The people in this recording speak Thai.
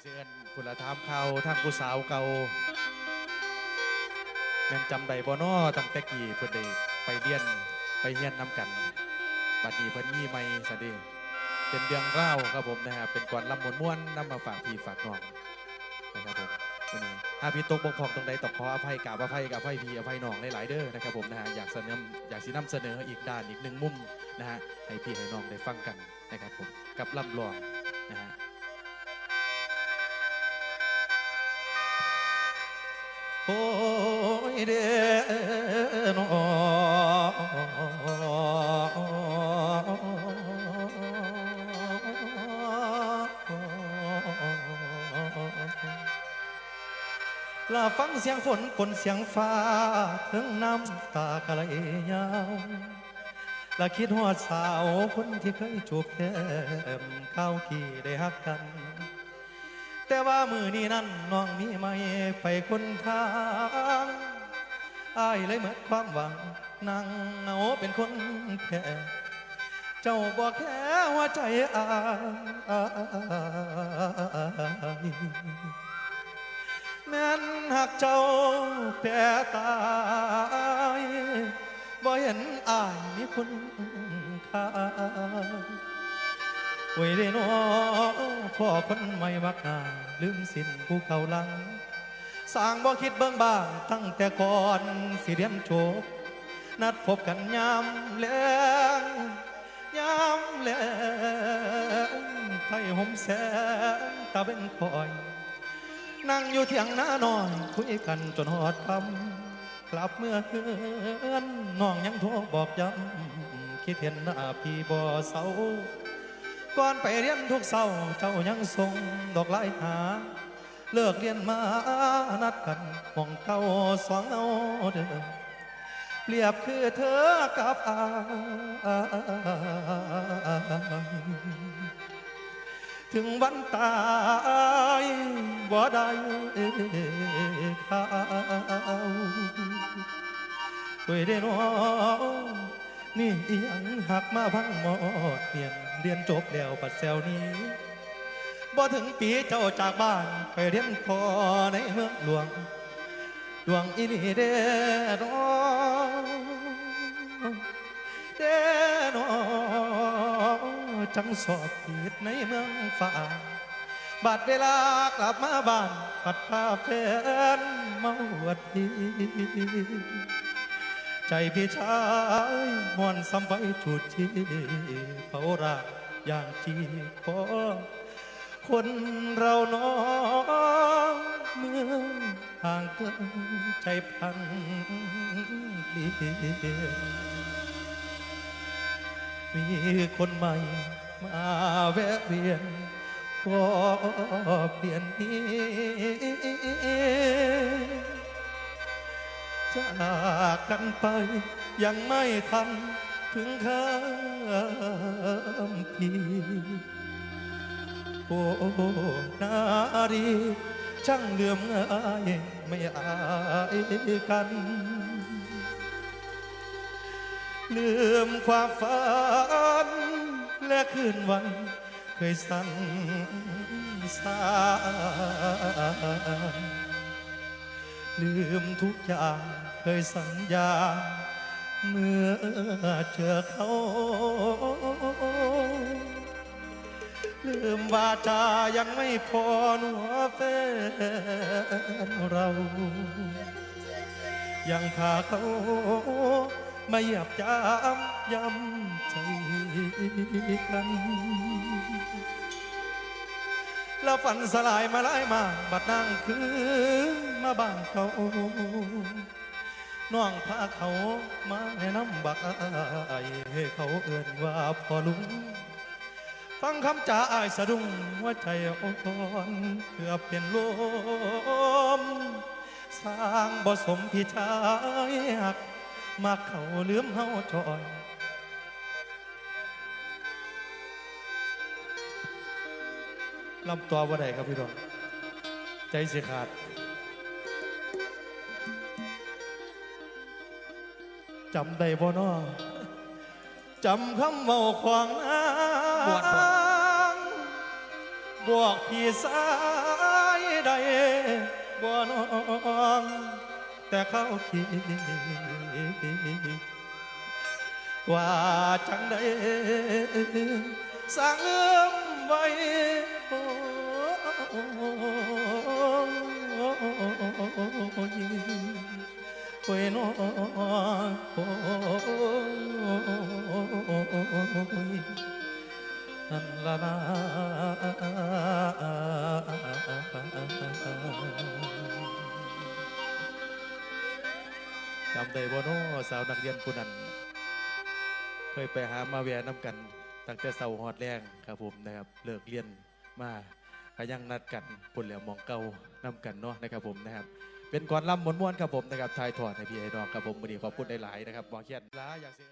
เสียนคุณละถามเข่าทางผู้สาวเก่าแม่นจำได้บ่น้อตั้งแต่กี้เพิ่นได้ไปเรียนไปเรียนน้ำกัน บัดนี้เพิ่นมีใหม่ซะเด้เป็นเรื่องเล่าวครับผมนะฮะเป็นก่อนลำมวนม่วนนำมาฝากพี่ฝากน้องนะครับผมวันนี้ถ้าพี่ตกบกพร่องตรงใดต้องขออภัยกราบอภัยกับอภัยพี่อภัยน้องหลายๆเด้อนะครับผมนะฮะอยากเสนออยากสินำเสนออีกด้านอีกหนึ่งมุมนะฮะให้พี่ให้น้องได้ฟังกันนะครับผมกับลำลองนะฮะ ยเด้อนอลาฟังเสียงฝนกลเสียงฟ้าถึงน้ำตากะไหลยาวลาคิดหอดสาวคนที่เคยจูบแก้มข้าวกี่ได้ฮักกัน แต่ว่ามือนี้นั่นน้องมีไม่ไปคนทางอายเลยเหมดความหวังนั่งเอาเป็นคนแพ้เจ้าบอกแค่ว่าใจอายแม่นหักเจ้าแพ้ตายบ่เห็นอายมีคุณค่าโอ้ยเด้นอ พ่อคนใหม่มักหนาลืมสินผู้เก่าหลังสร้างบ่คิดเบิ่งบ้างตั้งแต่ก่อนสิเรียนจบนัดพบกันยามแลงยามแลงไผ่ห่มแสงตาเป็นคอย นั่งอยู่เถียงหน้านอยคุยกันจนหอดคำกลับเมื่อคืนน้องยังโทรบอกย้ำคิดเห็นหน้าพี่บ่เศร้า ก่อนไปเรียนทุกเศร้าเจ้ายังส่งดอกไม้หา เลิกเรียนมานัดกันมองเก้าสองเอาเดิมเปรียบคือเธอกับอายถึงวันตายบ่ได้ข่าวเว้ยเด้น้อง นี่อีหยังหักมาพังหมอดเปลี่ยนเรียนจบแล้วปัดแซวนี้บ่ถึงปีเจ้าจากบ้านไปเรียนพอในเมืองหลวงดวงอีนี่เด้อนอเด้อนอจังสอบผิดในเมืองฝ่าบัดเวลากลับมาบ้านปัดพาแฟนมาหวัดดี ใจพี่ชายมวนซ้ำไว้จุดที่เผารักอย่างจีขอคนเราน้องเมื่อห่างเกินใจพันเปลี่ยนมีคนใหม่มาแวะเวียนก็เปลี่ยนนี้ จากกันไป ยังไม่ทันถึงข้ามพีโอ้นาดีช่างเหลื่อมง่ายไม่อายกัน ลืมความฝัน และคืนวันเคยสั่นสาน ลืมทุกอย่างเคยสัญญา เมื่อเจอเขา ลืมวาจายังไม่พอหนัวแฟนเรา ยังพาเขามาหยียบจามย้ำใจกัน แล้วฝันสลายมาหลายมา บัดนั่งคือมาบ้านเขาน้องพาเขามาแนะนำบักอายให้เขาเอื่นว่าพ่อลุง ฟังคำจ่าอายสะดุ้งหัวใจอ่อนเกือบเป็นลมสร้างบ่สมพี่ชายหักมาเขาลืมเฮาจอย ลำตัวว่าใดครับพี่ดองใจเสียขาด จำได้บ่นอจำคำเมาขวางนาบวชบ่บอกพี่สาใดบ่น้องแต่เขาคิดว่าจังใดสร้างเลื่อม ไว้โอ้ยน้องโอ้ยนันละนะจำได้บ่น้อสาวนักเรียนผู้นั้น เคยไปหามาแวะน้ำกัน ตั้งแต่เสาหอดแรงครับผมนะครับเลิกเรียนมาก็ยังนัดกันปุ่นแล้วมองเก่าน้ำกันเนาะนะครับผมนะครับ เป็นก่อนลำม้วนๆครับผมนะครับทายถอดให้พี่ไอ้ดอกครับผมวันนี้ขอบคุณหลายๆนะครับบอกเขียนลาอยากเสีย